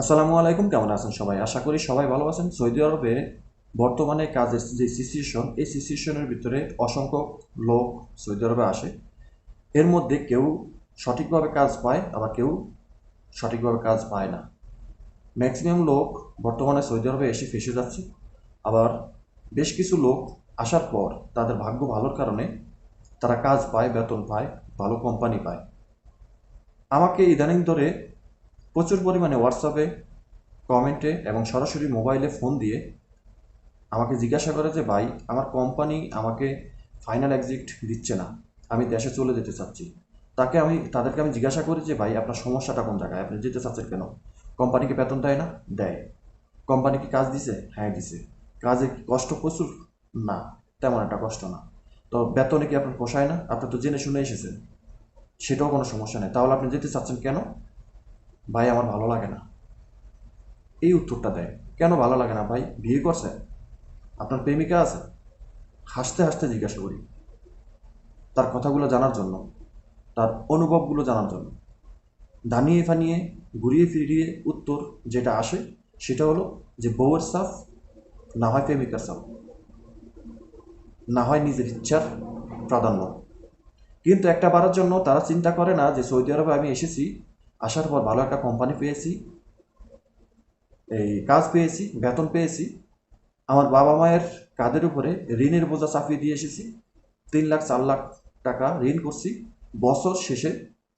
আসসালামু আলাইকুম, কেমন আছেন সবাই? আশা করি সবাই ভালো আছেন। সৌদি আরবে বর্তমানে কাজের যে সিচুয়েশন, এই সিচুয়েশনের ভিতরে অসংখ্য লোক সৌদি আরবে আসে। এর মধ্যে কেউ সঠিকভাবে কাজ পায়, আবার কেউ সঠিকভাবে কাজ পায় না। ম্যাক্সিমাম লোক বর্তমানে সৌদি আরবে এসে ফেসে যাচ্ছে। আবার বেশ কিছু লোক আসার পর তাদের ভাগ্য ভালোর কারণে তারা কাজ পায়, বেতন পায়, ভালো কোম্পানি পায়। আমাকে ইদানিং ধরে প্রচুর পরিমাণে হোয়াটসঅ্যাপে কমেন্টে এবং সরাসরি মোবাইলে ফোন দিয়ে আমাকে জিজ্ঞাসা করে যে, ভাই, আমার কোম্পানি আমাকে ফাইনাল এক্সিট দিচ্ছে না। আমি দেশে চলে যেতে চাচ্ছি। তাকে আমি, তাদেরকে আমি জিজ্ঞাসা করি যে, ভাই, আপনার সমস্যাটা কোন জায়গায়? আপনি যেতে চাচ্ছেন কেন? কোম্পানিকে বেতন দেয় না? দেয়। কোম্পানি কি কাজ দিছে? হ্যাঁ দিছে। কাজে কষ্ট প্রচুর? না, তেমন একটা কষ্ট না। তো বেতনে কি আপনার পোষায় না? আপনি তো জেনে শুনে এসেছেন। সেটাও কোনো সমস্যা নেই। তাহলে আপনি যেতে চাচ্ছেন কেন? ভাই, আমার ভালো লাগে না। এই উত্তরটা দেয় কেন ভালো লাগে না ভাই? বিয়ে করছে? আপনার প্রেমিকা আছে? হাসতে হাসতে জিজ্ঞাসা করি। তার কথাগুলো জানার জন্য, তার অনুভবগুলো জানার জন্য। দানিয়ে ফানিয়ে ঘুরিয়ে ফিরিয়ে উত্তর যেটা আসে, সেটা হলো যে বউয়ের সাফ, না হয় প্রেমিকার সাফ। না হয় নিজের ইচ্ছার প্রাধান্য। কিন্তু একটা বারের জন্য তারা চিন্তা করে না যে সৌদি আরবে আমি এসেছি আসার পর ভালো একটা কোম্পানি পেয়েছি, এই কাজ পেয়েছি, বেতন পেয়েছি। আমার বাবা মায়ের কাঁধের উপরে ঋণের বোঝা চাপিয়ে দিয়ে এসেছি। তিন লাখ, চার লাখ টাকা ঋণ করছি। বছর শেষে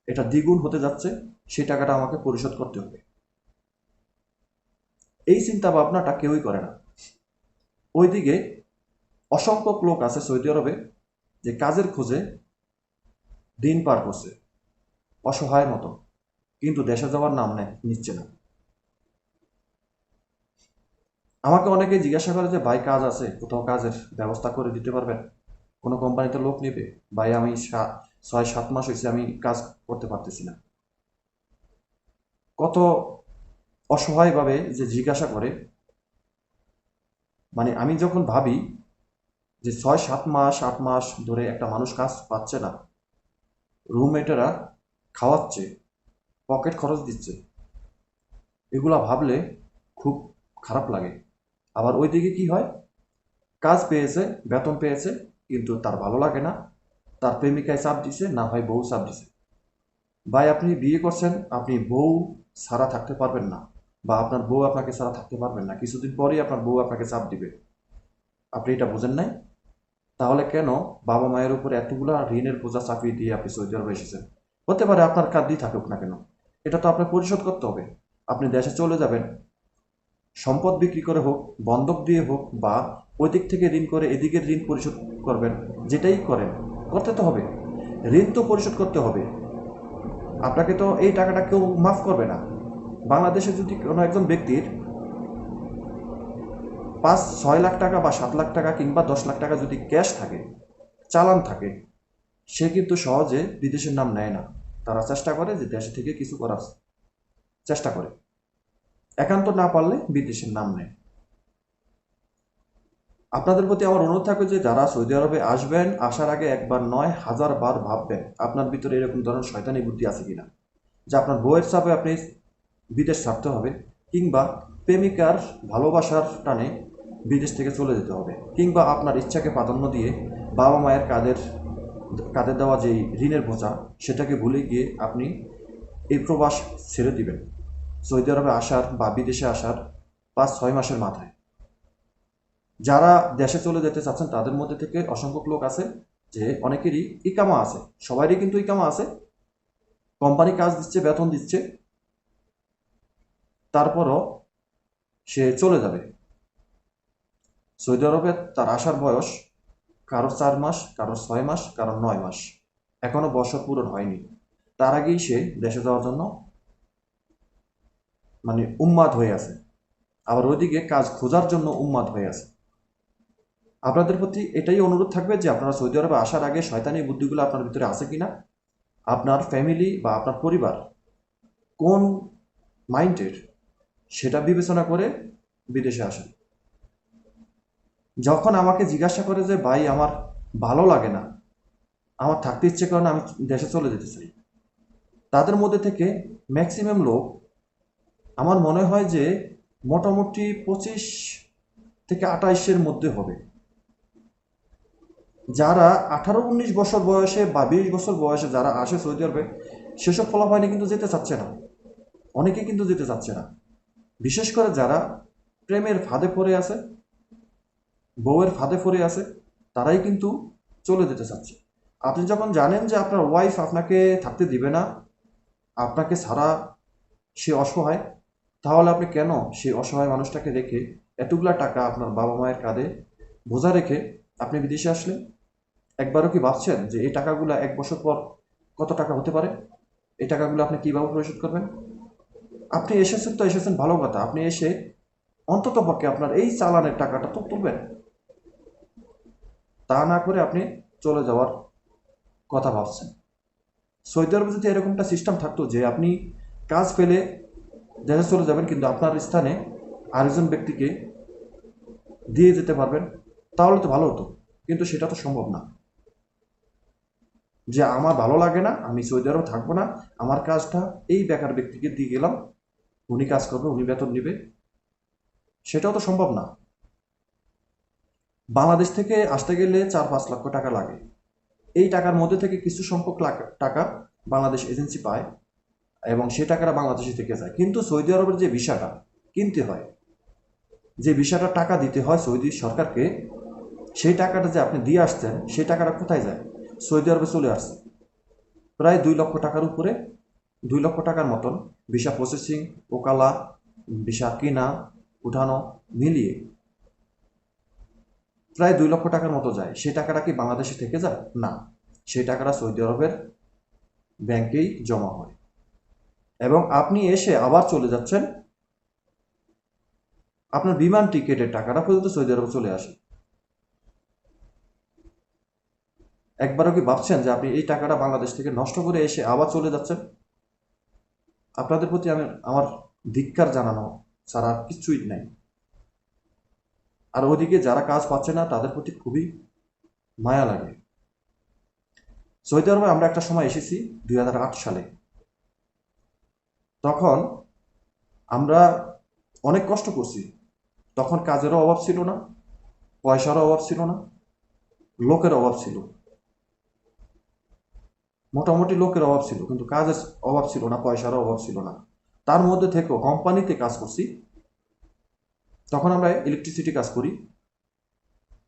এটা দ্বিগুণ হতে যাচ্ছে, সেই টাকাটা আমাকে পরিশোধ করতে হবে। এই চিন্তা ভাবনাটা কেউই করে না। ওইদিকে অসংখ্য লোক আছে সৌদি আরবে যে কাজের খোঁজে দিন পার করছে, অসহায়ের মতো। কিন্তু দেশে যাওয়ার নাম নিচ্ছে না। আমাকে অনেকে জিজ্ঞাসা করে যে, ভাই, কাজ আছে, কোথাও কাজের ব্যবস্থা করে দিতে পারবেন? কোনো কোম্পানিতে লোক নেবে? ভাই, আমি ছয়, সাত মাস হয়েছে আমি কাজ করতে পারতেছি না। কত অসহায়ভাবে যে জিজ্ঞাসা করে মানে আমি যখন ভাবি যে, ছয়, সাত মাস, আট মাস ধরে একটা মানুষ কাজ পাচ্ছে না রুমমেটেরা খাওয়াচ্ছে পকেট খরচ দিচ্ছে। এগুলা ভাবলে খুব খারাপ লাগে। আবার ওইদিকে কি হয়? কাজ পেয়েছে, বেতন পেয়েছে, কিন্তু তার ভালো লাগে না। তার প্রেমিকায় চাপ দিছে, না হয় বউ চাপ দিছে। ভাই, আপনি বিয়ে করছেন, আপনি বউ ছাড়া থাকতে পারবেন না বা আপনার বউ আপনাকে ছাড়া থাকতে পারবেন না। কিছুদিন পরেই আপনার বউ আপনাকে চাপ দিবে। আপনি এটা বোঝেন নাই? তাহলে কেন বাবা মায়ের উপরে এতগুলা ঋণের বোঝা চাপিয়ে দিয়ে আপনি সৌদি আরবে এসেছেন? হতে পারে আপনার কাঁদই থাকুক না কেন। এটা তো আপনার পরিশোধ করতে হবে। আপনি দেশে চলে যাবেন। সম্পদ বিক্রি করে হোক, বন্ধক দিয়ে হোক, বা ওই দিক থেকে ঋণ করে এদিকে ঋণ পরিশোধ করবেন, যেটাই করেন, করতে তো হবে। ঋণ তো পরিশোধ করতে হবে। আপনাকে তো এই টাকাটা কেউ মাফ করবে না। বাংলাদেশে যদি কোনো একজন ব্যক্তির পাঁচ, ছয় লাখ টাকা বা সাত লাখ টাকা কিংবা দশ লাখ টাকা যদি ক্যাশ থাকে, চালান থাকে, সে কিন্তু সহজে বিদেশের নাম নেয় না। তারা চেষ্টা করে যে দেশ থেকে কিছু করার চেষ্টা করে। একান্ত না পারলে বিদেশের নাম নেয়। আপনাদের প্রতি আমার অনুরোধ থাকবে যে যারা সৌদি আরবে আসবেন, আসার আগে একবার নয়, হাজার বার ভাববেন, আপনার ভিতরে এরকম ধরনের শয়তানি বুদ্ধি আছে কিনা? যে আপনার বইয়ের চাপে আপনি বিদেশ ছাড়তে হবে, কিংবা প্রেমিকার ভালোবাসার টানে বিদেশ থেকে চলে যেতে হবে, কিংবা আপনার ইচ্ছাকে প্রাধান্য দিয়ে বাবা মায়ের কাদের কাঁধে দেওয়া যেই ঋণের বোঝা, সেটাকে ভুলে গিয়ে আপনি এই প্রবাস ছেড়ে দিবেন। সৌদি আরবে আসার বা বিদেশে আসার পাঁচ, ছয় মাসের মাথায়। যারা দেশে চলে যেতে চাচ্ছেন, তাদের মধ্যে থেকে অসংখ্য লোক আছে যে অনেকেরই ইকামা আছে। সবারই কিন্তু ইকামা আছে। কোম্পানি কাজ দিচ্ছে, বেতন দিচ্ছে। তারপরও সে চলে যাবে। সৌদি আরবে তার আসার বয়স কারও চার মাস, কারও ছয় মাস, কারও নয় মাস। এখনও বছর পূরণ হয়নি। তার আগেই সে দেশে যাওয়ার জন্য মানে উন্মাদ হয়ে আছে। আবার ওইদিকে কাজ খোঁজার জন্য উন্মাদ হয়ে আছে। আপনাদের প্রতি এটাই অনুরোধ থাকবে যে আপনারা সৌদি আরবে আসার আগে শয়তানি বুদ্ধিগুলো আপনার ভিতরে আছে কিনা? আপনার ফ্যামিলি বা আপনার পরিবার কোন মাইন্ডের? সেটা বিবেচনা করে বিদেশে আসেন। যখন আমাকে জিজ্ঞাসা করে যে, ভাই, আমার ভালো লাগে না, আমার থাকতে ইচ্ছে করে না, আমি দেশে চলে যেতে চাই। তাদের মধ্যে থেকে ম্যাক্সিমাম লোক আমার মনে হয় যে, মোটামুটি পঁচিশ থেকে আঠাইশের মধ্যে হবে। যারা আঠারো উনিশ বছর বয়সে বা বিশ বছর বয়সে যারা আসে সৌদি আরবে, সেসব ফলাফাইনে কিন্তু যেতে চাচ্ছে না। অনেকে কিন্তু যেতে চাচ্ছে না। বিশেষ করে যারা প্রেমের ফাঁদে পড়ে আছে বউয়ের ফাঁদে পড়ে আছে, তারাই কিন্তু চলে যেতে চাচ্ছে। আপনি যখন জানেন যে আপনার ওয়াইফ আপনাকে থাকতে দিবে না, আপনাকে ছাড়া সে অসহায়, তাহলে আপনি কেন সেই অসহায় মানুষটাকে রেখে এতগুলা টাকা আপনার বাবা মায়ের কাঁধে বোঝা রেখে আপনি বিদেশে আসলেন? একবারও কি ভাবছেন যে এই টাকাগুলো এক বছর পর কত টাকা হতে পারে? এই টাকাগুলো আপনি কীভাবে পরিশোধ করবেন? আপনি এসেছেন তো এসেছেন ভালো কথা, আপনি এসে অন্তত পক্ষে আপনার এই চালানের টাকাটা তো তুলবেন। তা না করে আপনি চলে যাওয়ার কথা ভাবছেন। সৌদি আরবে যদি এরকমটা সিস্টেম থাকতো যে আপনি কাজ পেলে দেশে চলে যাবেন, কিন্তু আপনার স্থানে আরেকজন ব্যক্তিকে দিয়ে যেতে পারবেন, তাহলে তো ভালো হতো। কিন্তু সেটা তো সম্ভব না। যে আমার ভালো লাগে না, আমি সৌদি আরব থাকব না, আমার কাজটা এই বেকার ব্যক্তিকে দিয়ে গেলাম, উনি কাজ করবে, উনি বেতন নেবে, সেটাও তো সম্ভব না। বাংলাদেশ থেকে আসতে গেলে চার পাঁচ লক্ষ টাকা লাগে। এই টাকার মধ্যে থেকে কিছু সংখ্যক টাকা বাংলাদেশ এজেন্সি পায় এবং সে টাকাটা বাংলাদেশে থেকে যায়। কিন্তু সৌদি আরবের যে ভিসাটা কিনতে হয়, যে ভিসাটা টাকা দিতে হয় সৌদি সরকারকে, সেই টাকাটা যে আপনি দিয়ে আসছেন, সেই টাকাটা কোথায় যায়? সৌদি আরবে চলে আসছে। প্রায় দুই লক্ষ টাকার উপরে, দুই লক্ষ টাকার মতন ভিসা প্রসেসিং ওকালা, ভিসা কেনা, উঠানো, মিলিয়ে প্রায় দুই লক্ষ টাকার মতো যায়। সেই টাকাটা কি বাংলাদেশে থেকে যায়? না। সেই টাকাটা সৌদি আরবের ব্যাংকেই জমা হয়। এবং আপনি এসে আবার চলে যাচ্ছেন। আপনার বিমান টিকিটের টাকাটা পর্যন্ত সৌদি আরবে চলে আসে। একবারও কি ভাবছেন যে আপনি এই টাকাটা বাংলাদেশ থেকে নষ্ট করে এসে আবার চলে যাচ্ছেন? আপনাদের প্রতি আমি আমার ধিক্কার জানানো ছাড়া কিছুই নাই। আর ওদিকে যারা কাজ পাচ্ছে না, তাদের প্রতি খুবই মায়া লাগে। সৌদি আরবে আমরা একটা সময় এসেছি দুই সালে। তখন আমরা অনেক কষ্ট করছি। তখন কাজেরও অভাব ছিল না, পয়সারও অভাব ছিল না, লোকের অভাব ছিল। মোটামুটি লোকের অভাব ছিল, কিন্তু কাজের অভাব ছিল না, পয়সারও অভাব ছিল না। তার মধ্যে থেকেও কোম্পানিতে কাজ করছি তখন আমরা ইলেকট্রিসিটি কাজ করি।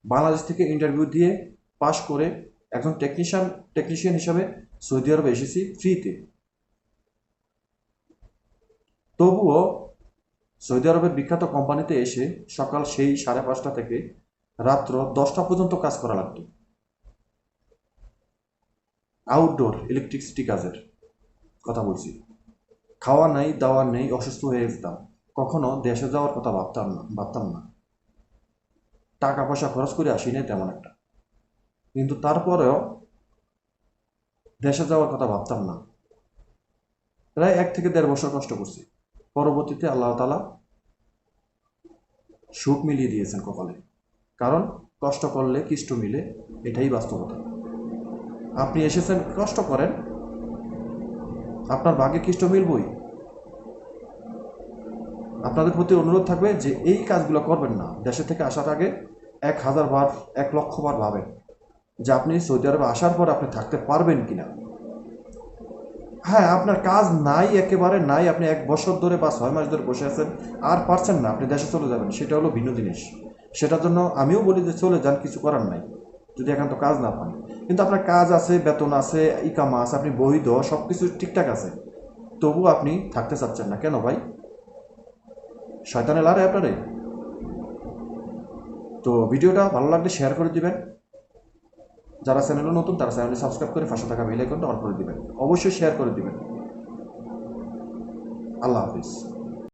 বাংলাদেশ থেকে ইন্টারভিউ দিয়ে পাশ করে একজন টেকনিশিয়ান টেকনিশিয়ান হিসাবে সৌদি আরবে এসেছি ফ্রিতে তবুও সৌদি আরবের বিখ্যাত কোম্পানিতে এসে সকাল সেই সাড়ে পাঁচটা থেকে রাত্র দশটা পর্যন্ত কাজ করা লাগতো। আউটডোর ইলেকট্রিসিটি কাজের কথা বলছি। খাওয়া নেই, দাওয়া নেই, অসুস্থ হয়ে যেতাম। কখনো দেশে যাওয়ার কথা ভাবতাম না ভাবতাম না। টাকা পয়সা খরচ করে আসি নাই তেমন একটা। কিন্তু তারপরেও দেশে যাওয়ার কথা ভাবতাম না। প্রায় এক থেকে দেড় বছর কষ্ট করছি। পরবর্তীতে আল্লাহ তালা সুখ মিলিয়ে দিয়েছেন কপালে। কারণ কষ্ট করলে, কিষ্ট মিলে এটাই বাস্তবতা। আপনি এসেছেন, কষ্ট করেন। আপনার ভাগ্যে খ্রিস্ট মিলবই। আপনাদের প্রতি অনুরোধ থাকবে যে এই কাজগুলো করবেন না। দেশে থেকে আসার আগে এক হাজার বার, এক লক্ষ বার ভাবেন যে আপনি সৌদি আরবে আসার পর আপনি থাকতে পারবেন কিনা। হ্যাঁ আপনার কাজ নাই একেবারে, নাই আপনি এক বছর ধরে বা ছয় মাস ধরে বসে আছেন, আর পারছেন না, আপনি দেশে চলে যাবেন, সেটা হলো ভিন্ন জিনিস। সেটার জন্য আমিও বলি যে চলে যান, কিছু করার নাই, যদি একান্ত কাজ না পান। কিন্তু আপনার কাজ আছে, বেতন আছে ইকামা আছে আপনি বৈধ সব কিছু ঠিকঠাক আছে তবু আপনি থাকতে চাচ্ছেন না। কেন ভাই? শয়তানে লারে আপনারে। তো ভিডিওটা ভালো লাগলে শেয়ার করে দিবেন। যারা চ্যানেলে নতুন, তারা চ্যানেলে সাবস্ক্রাইব করে পাশে থাকা বেল আইকনটা অন করে দিবেন। অবশ্যই শেয়ার করে দিবেন। আল্লাহ হাফিজ।